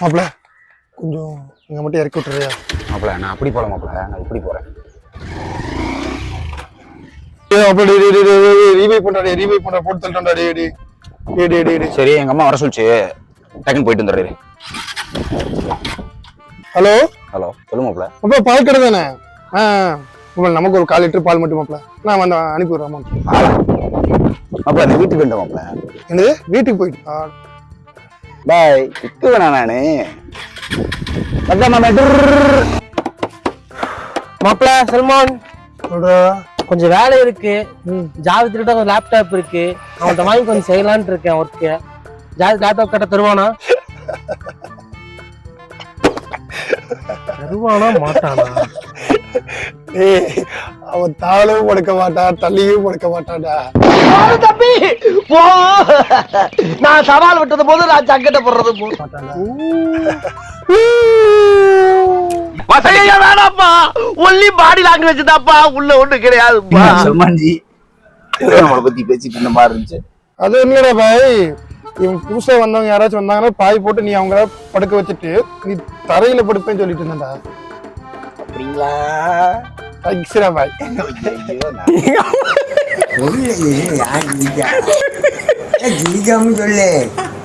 மாப்பிள கொஞ்சம் இங்கே மட்டும் இறக்கி விட்டுறியா மாப்பிள நான் அப்படி போல மாப்பிள நான் இப்படி போறேன். ஏ மாப்பிள டே டே டே ரீவை பண்ணுறா டே ரீவை பண்ணுறா போட்டு தள்ளிட்டா டே டே டே டே டே சரி எங்க அம்மா வர சொல்லிச்சு. டக்குன்னு போயிட்டு வந்துடுறேன். ஹலோ? ஹலோ சொல்லு மாப்பிள. மாப்பிள பால் கடை தானே? ஆ மாப்பிள நமக்கு ஒரு கால் லிட்டர் பால் மட்டும் மாப்பிள. நான் வந்து அனுப்பி விட்றேன் மாப்பிள. மாப்பிள வீட்டுக்கு வந்துட்டேன் மாப்பிள. என்னது? வீட்டுக்கு போயிட்டு பாய் வேணா நானு? அதான் மாமா மாப்பிள சல்மான். சொல்றா. கொஞ்சம் வேலை இருக்கு. ஜாவித்திட்ட கொஞ்சம் லேப்டாப் இருக்கு. அவன்கிட்ட வாங்கி கொஞ்சம் செய்யலாம்னு இருக்கேன் ஒர்க்கு ஜாவி லேப்டாப் கட்ட தருவானா? தருவானா மாட்டானா? ஏய் அவன் தாளும் படுக்க மாட்டான் தள்ளியும் படுக்க மாட்டான்டா. தம்பி? போ. நான் சவால் விட்டது போது நான் சங்கட்ட போடுறது போது ஐயா வேணாப்பா ஒன்லி பாடி லாங்குவேஜ் தான்ப்பா உள்ள ஒண்ணு கிடையாதுப்பா. சல்மான் ஜி நம்மளை பத்தி பேசிட்டு இருந்த மாதிரி இருந்துச்சு. அது இல்லடா பாய். இவன் புதுசா வந்தவங்க யாராச்சும் வந்தாங்கன்னா பாய் போட்டு நீ அவங்கள படுக்க வச்சுட்டு நீ தரையில படுப்பேன்னு சொல்லிட்டு இருந்தேன்டா. அப்படிங்களா? தேங்க்ஸ்டா பாய். 모르겠네. 아, 진짜. 야, 이 정도래.